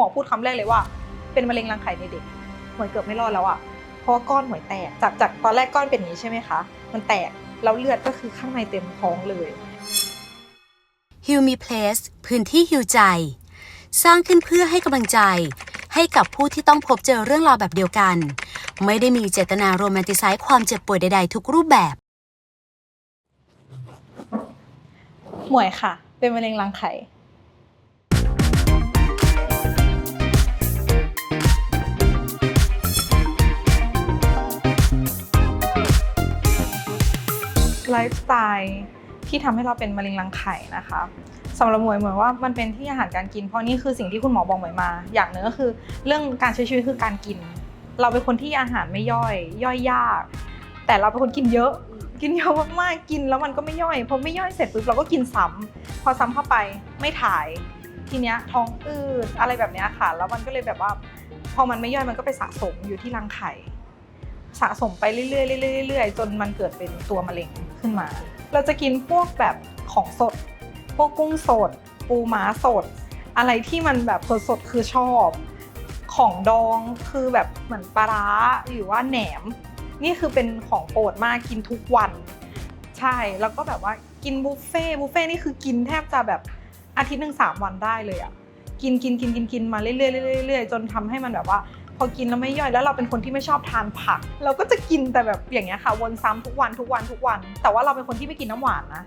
หมอพูดคำแรกเลยว่า เป็นมะเร็งรังไข่ในเด็กหมวยเกือบไม่รอดแล้วอะเพราะว่าก้อนหมวยแตกจากจากตอนแรกก้อนเป็นอย่างนี้ใช่ไหมคะ มันแตกแล้วเลือดก็คือข้างในเต็มท้องเลยฮิวมีเพลสพื้นที่ฮิวใจ สร้างขึ้นเพื่อให้กำลังใจ ให้กับผู้ที่ต้องพบเจอเรื่องราวแบบเดียวกัน ไม่ได้มีเจตนาโรแมนติไซส์ความเจ็บป่วยใดๆ ทุกรูปแบบ หมวยค่ะ เป็นมะเร็งรังไข่ ไลฟ์สไตล์ที่ทำให้เราเป็นมะเร็งรังไข่นะคะสำหรับหมวยหมวยว่ามันเป็นที่อาหารการกิน เพราะนี่คือสิ่งที่คุณหมอบอกหมวยมา อย่างหนึ่งก็คือ เรื่องการใช้ชีวิตคือการกิน เราเป็นคนที่อาหารไม่ย่อย ย่อยยาก แต่เราเป็นคนกินเยอะ กินเยอะมากๆกินแล้วมันก็ไม่ย่อยพอไม่ย่อยเสร็จปุ๊บเราก็กินซ้ำพอซ้ำเข้าไปไม่ถ่ายทีเนี้ยท้องอืดอะไรแบบเนี้ยค่ะ แล้วมันก็เลยแบบว่าพอมันไม่ย่อยมันก็ไปสะสมอยู่ที่รังไข่ สะสมไปเรื่อยๆเรื่อยๆเรื่อยๆจนมันเกิดเป็นตัวมะเร็งขึ้นมา เราจะกินพวกแบบของสด พวกกุ้งสด ปูม้าสด อะไรที่มันแบบสดๆคือชอบ ของดองคือแบบเหมือนปลาร้าหรือว่าแหนม นี่คือเป็นของโปรดมากกินทุกวัน ใช่แล้วก็แบบว่ากินบุฟเฟ่บุฟเฟ่นี่คือกินแทบจะแบบอาทิตย์หนึ่งสามวันได้เลยอะกินกินกินกินกินมาเรื่อยๆเรื่อยๆเรื่อยๆจนทำให้มันแบบว่า พอกินแล้วไม่ย่อยแล้วเราเป็นคนที่ไม่ชอบทานผัก เราก็จะกินแต่แบบอย่างเงี้ยค่ะ วนซ้ำทุกวันทุกวันทุกวัน แต่ว่าเราเป็นคนที่ไม่กินน้ำหวานนะ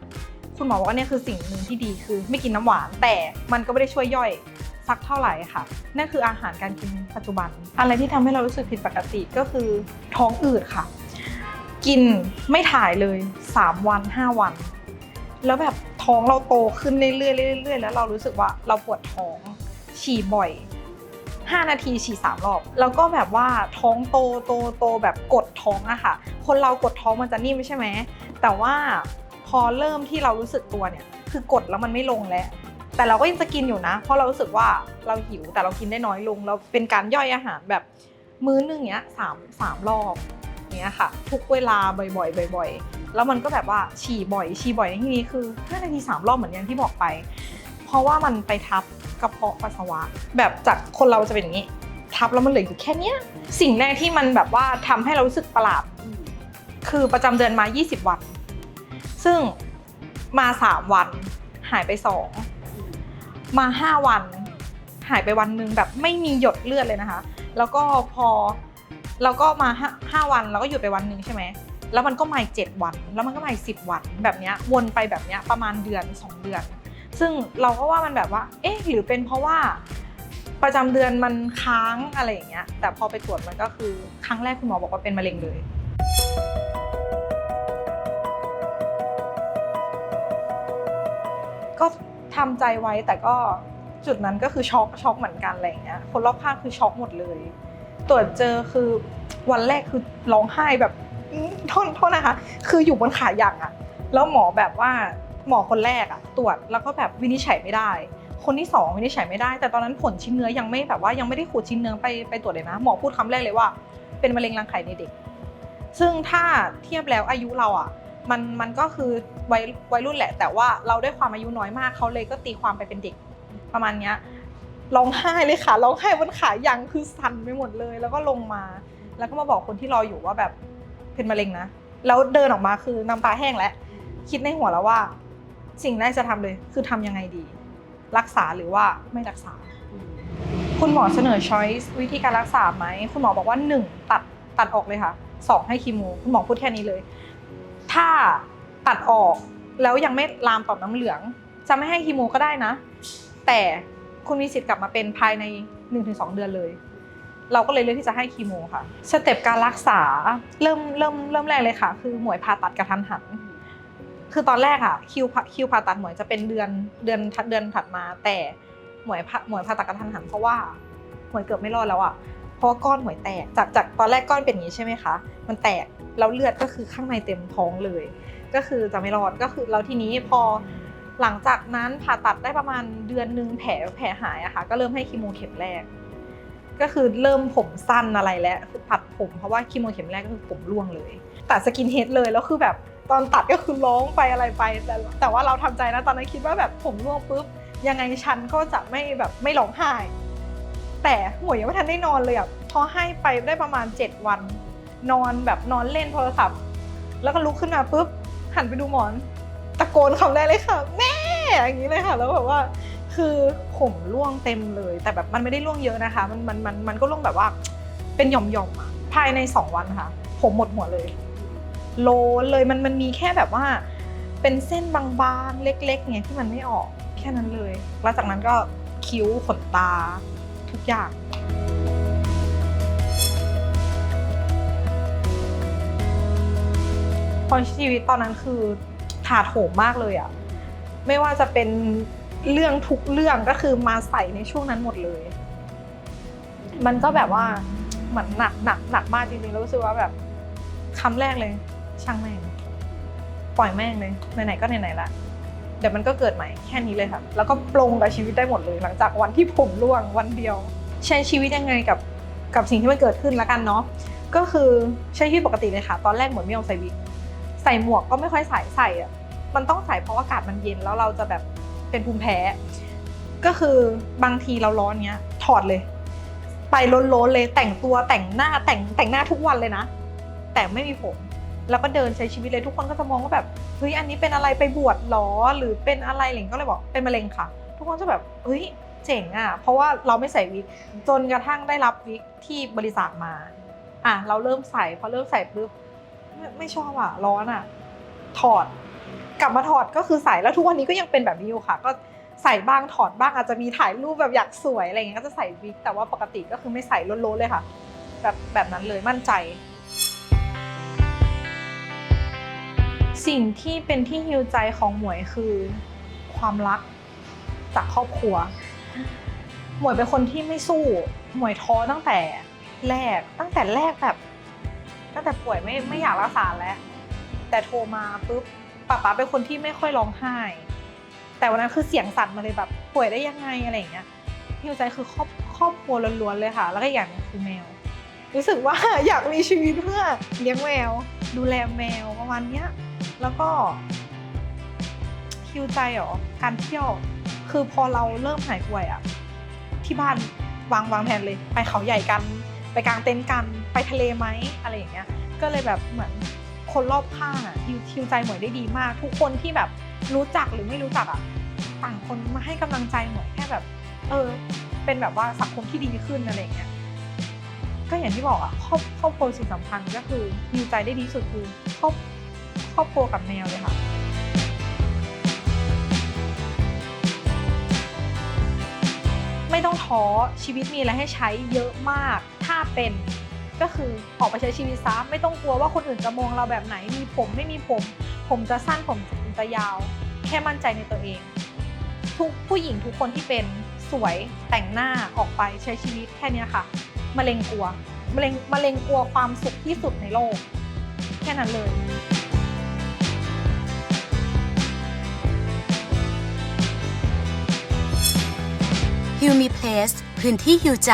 คุณหมอบอกว่าเนี่ยคือสิ่งหนึ่งที่ดีคือไม่กินน้ำหวาน แต่มันก็ไม่ได้ช่วยย่อยสักเท่าไหร่ค่ะนั่นคืออาหารการกินปัจจุบัน อะไรที่ทำให้เรารู้สึกผิดปกติก็คือท้องอืดค่ะ กินไม่ถ่ายเลย 3 วัน 5 วัน แล้วแบบท้องเราโตขึ้นเรื่อยๆเรื่อยๆแล้วเรารู้สึกว่าเราปวดท้องฉี่บ่อย 5 นาทีฉี่สามรอบ แล้วก็แบบว่าท้องโตโตโตแบบกดท้องอะค่ะ คนเรากดท้องมันจะนิ่มใช่ไหม แต่ว่าพอเริ่มที่เรารู้สึกตัวเนี่ย คือกดแล้วมันไม่ลงแล้ว แต่เราก็ยังจะกินอยู่นะ เพราะเรารู้สึกว่าเราหิวแต่เรากินได้น้อยลง เราเป็นการย่อยอาหารแบบมื้อหนึงเนี้ยสามสามรอบเนี้ยค่ะ ทุกเวลาบ่อยๆบ่อยๆ แล้วมันก็แบบว่าฉี่บ่อยฉี่บ่อยในที่นี้คือ5นาทีสามรอบเหมือนอย่างที่บอกไป เพราะว่ามันไปทับ กระเพาะปัสสาวะ แบบจากคนเราจะเป็นอย่างนี้ ทับแล้วมันเหลืออยู่แค่เนี้ย สิ่งแรกที่มันแบบว่าทำให้เรารู้สึกประหลาดคือประจำเดือนมา 20 วัน ซึ่งมา 3 วันหายไป 2 มา 5 วัน หายไปวันหนึ่งแบบไม่มีหยดเลือดเลยนะคะ แล้วก็พอแล้วก็มาห้าห้าวันแล้วก็หยุดไปวันหนึ่งใช่ไหมแล้วมันก็มาอีกเจ็ดวัน แล้วมันก็มาอีกสิบวัน แบบนี้วนไปแบบนี้ประมาณเดือน 2 เดือน ซึ่งเราก็ว่ามันแบบว่า เอ๊ะ หรือเป็นเพราะว่าประจำเดือนมันค้างอะไรอย่างเงี้ย แต่พอไปตรวจมันก็คือครั้งแรกคุณหมอบอกว่าเป็นมะเร็งเลยก็ทำใจไว้แต่ก็จุดนั้นก็คือช็อกช็อกเหมือนกันอะไรอย่างเงี้ยคนรอบข้างคือช็อกหมดเลย ตรวจเจอคือวันแรกคือร้องไห้แบบโทษโทษนะคะ คืออยู่บนขาอย่างอะแล้วหมอแบบว่า หมอคนแรกอะตรวจแล้วก็แบบวินิจฉัยไม่ได้ คนที่สองวินิจฉัยไม่ได้ แต่ตอนนั้นผลชิ้นเนื้อยังไม่แบบว่ายังไม่ได้ขูดชิ้นเนื้อไปไปตรวจเลยนะ หมอพูดคำแรกเลยว่า เป็นมะเร็งรังไข่ในเด็ก ซึ่งถ้าเทียบแล้วอายุเราอะมันมันก็คือวัยวัยรุ่นแหละ แต่ว่าเราด้วยความอายุน้อยมากเขาเลยก็ตีความไปเป็นเด็กประมาณเนี้ยร้องไห้เลยค่ะร้องไห้บนขายังคือสั่นไปหมดเลย แล้วก็ลงมา แล้วก็มาบอกคนที่รออยู่ว่าแบบเป็นมะเร็งนะแล้วเดินออกมาคือน้ำตาแห้งแล้วคิดในหัวแล้วว่า สิ่งแรกจะทำเลย คือทำยังไงดี รักษาหรือว่าไม่รักษา คุณหมอเสนอช้อยส์วิธีการรักษาไหม คุณหมอบอกว่า 1 ตัดตัดออกเลยค่ะ2ให้คีโมคุณหมอพูดแค่นี้เลย ถ้าตัดออกแล้วยังไม่ลามต่อมน้ำเหลือง จะไม่ให้คีโมก็ได้นะ แต่คุณมีสิทธิ์กลับมาเป็นภายใน 1-2 เดือนเลยเราก็เลยเลือกที่จะให้คีโมค่ะ สเต็ปการรักษาเริ่มเริ่มเริ่มแรกเลยค่ะ คือหมวยผ่าตัดกระทันหัน คือตอนแรกอะคิวคิวผ่าตัดหมวยจะเป็นเดือนเดือนเดือนถัดมา แต่หมวยผ่าหมวยผ่าตัดกระทันหันเพราะว่าหมวยเกือบไม่รอดแล้วอะเพราะก้อนหมวยแตกจากจากตอนแรกก้อนเป็นอย่างนี้ใช่ไหมคะ มันแตกแล้วเลือดก็คือข้างในเต็มท้องเลย ก็คือจะไม่รอดก็คือแล้วทีนี้พอหลังจากนั้นผ่าตัดได้ประมาณเดือนหนึ่งแผลแผลหายอะค่ะก็เริ่มให้คีโมเข็มแรก ก็คือเริ่มผมสั้นอะไรแล้วคือผัดผมเพราะว่าคีโมเข็มแรกก็คือผมร่วงเลย ตัดสกินเฮดเลยแล้วคือแบบ ตอนตัดก็คือร้องไปอะไรไป แต่แต่ว่าเราทำใจนะตอนนั้นคิดว่าแบบผมร่วงปุ๊บยังไงฉันก็จะไม่แบบไม่ร้องไห้ แต่หมวยยังไม่ทันได้นอนเลยอะพอให้ไปได้ประมาณ 7 วัน นอนแบบนอนเล่นโทรศัพท์ แล้วก็ลุกขึ้นมาปุ๊บหันไปดูหมอน ตะโกนคำแรกเลยค่ะ แม่อย่างนี้เลยค่ะ แล้วแบบว่าคือผมร่วงเต็มเลย แต่แบบมันไม่ได้ร่วงเยอะนะคะ มันมันมันมันก็ร่วงแบบว่าเป็นหย่อมๆภายใน 2 วันค่ะ ผมหมดหัวเลย โลนเลยมันมันมีแค่แบบว่า เป็นเส้นบางๆเล็กๆเนี่ยที่มันไม่ออกแค่นั้นเลยแล้วจากนั้นก็คิ้วขนตา ทุกอย่างพอชีวิตตอนนั้นคือถาโถมมากเลยอะไม่ว่าจะเป็นเรื่องทุกเรื่องก็คือมาใส่ในช่วงนั้นหมดเลย มันก็แบบว่าเหมือนหนักหนักหนักมากจริงๆแล้วรู้สึกว่าแบบคำแรกเลย ช่างแม่ง ปล่อยแม่งเลยไหนๆก็ไหนๆละเดี๋ยวมันก็เกิดใหม่แค่นี้เลยค่ะ แล้วก็ปลงกับชีวิตได้หมดเลย หลังจากวันที่ผมร่วงวันเดียว ใช้ชีวิตยังไงกับกับสิ่งที่มันเกิดขึ้นแล้วกันเนาะก็คือใช้ชีวิตปกติเลยค่ะ ตอนแรกเหมือนไม่ยอมใส่วิกใส่หมวกก็ไม่ค่อยใส่ใส่อะมันต้องใส่เพราะอากาศมันเย็นแล้วเราจะแบบเป็นภูมิแพ้ ก็คือบางทีเราร้อนเนี้ย ถอดเลย ไปล้นๆเลยแต่งตัวแต่งหน้าแต่งแต่งหน้าทุกวันเลยนะ แต่ไม่มีผม แล้วก็เดินใช้ชีวิตเลยทุกคนก็จะมองว่าแบบเฮ้ยอันนี้เป็นอะไรไปบวชหรอหรือเป็นอะไรอะไรอย่างก็เลยบอกเป็นมะเร็งค่ะ ทุกคนจะแบบเฮ้ยเจ๋งอะเพราะว่าเราไม่ใส่วิกจนกระทั่งได้รับวิกที่บริษัทมาอะเราเริ่มใส่พอเริ่มใส่ปุ๊บไม่ชอบอะร้อนอะ ถอด กลับมาถอดก็คือใส่แล้วทุกวันนี้ก็ยังเป็นแบบนี้อยู่ค่ะ ก็ใส่บ้างถอดบ้างอาจจะมีถ่ายรูปแบบอยากสวยอะไรเงี้ยก็จะใส่วิกแต่ว่าปกติก็คือไม่ใส่ล้นๆเลยค่ะ แบบแบบนั้นเลยมั่นใจ สิ่งที่เป็นที่ฮิวใจของหมวยคือ ความรักจากครอบครัว หมวยเป็นคนที่ไม่สู้ หมวยท้อตั้งแต่แรก ตั้งแต่แรกแบบ ตั้งแต่ป่วยไม่ไม่อยากรักษาแล้ว แต่โทรมาปุ๊บป๊าป๊าเป็นคนที่ไม่ค่อยร้องไห้ แต่วันนั้นคือเสียงสั่นมาเลยแบบ ป่วยได้ยังไงอะไรอย่างเงี้ยฮิวใจคือครอบครอบครัวล้วนๆเลยค่ะ แล้วก็อย่างหนึงคือแมว รู้สึกว่าอยากมีชีวิตเพื่อเลี้ยงแมว ดูแลแมวประมาณเนี้ย แล้วก็ฮิวใจเหรอการเที่ยว คือพอเราเริ่มหายป่วยอะที่บ้านวางวางแผนเลย ไปเขาใหญ่กัน ไปกลางเต็นท์กันไปทะเลไหมอะไรอย่างเงี้ย ก็เลยแบบเหมือนคนรอบข้างอะฮิวใจหมวยได้ดีมาก ทุกคนที่แบบรู้จักหรือไม่รู้จักอะต่างคนมาให้กำลังใจหมวยแค่แบบ เออ เป็นแบบว่าสังคมที่ดีขึ้นอะไรอย่างเงี้ยก็อย่างที่บอกอะครอบครอบครัวสิ่งสำคัญก็คือฮิวใจได้ดีสุดคือครอบ ครอบครัวกับแมวเลยค่ะ ไม่ต้องท้อชีวิตมีอะไรให้ใช้เยอะมาก ถ้าเป็นก็คือออกไปใช้ชีวิตซะไม่ต้องกลัวว่าคนอื่นจะมองเราแบบไหนมีผมไม่มีผม ผมจะสั้นผมจะยาว แค่มั่นใจในตัวเอง ทุกผู้หญิงทุกคนที่เป็นสวยแต่งหน้าออกไปใช้ชีวิตแค่นี้ค่ะมะเร็งกลัวมะเร็งมะเร็งกลัวความสุขที่สุดในโลก แค่นั้นเลย ฮิวมีเพลสพื้นที่ฮิวใจ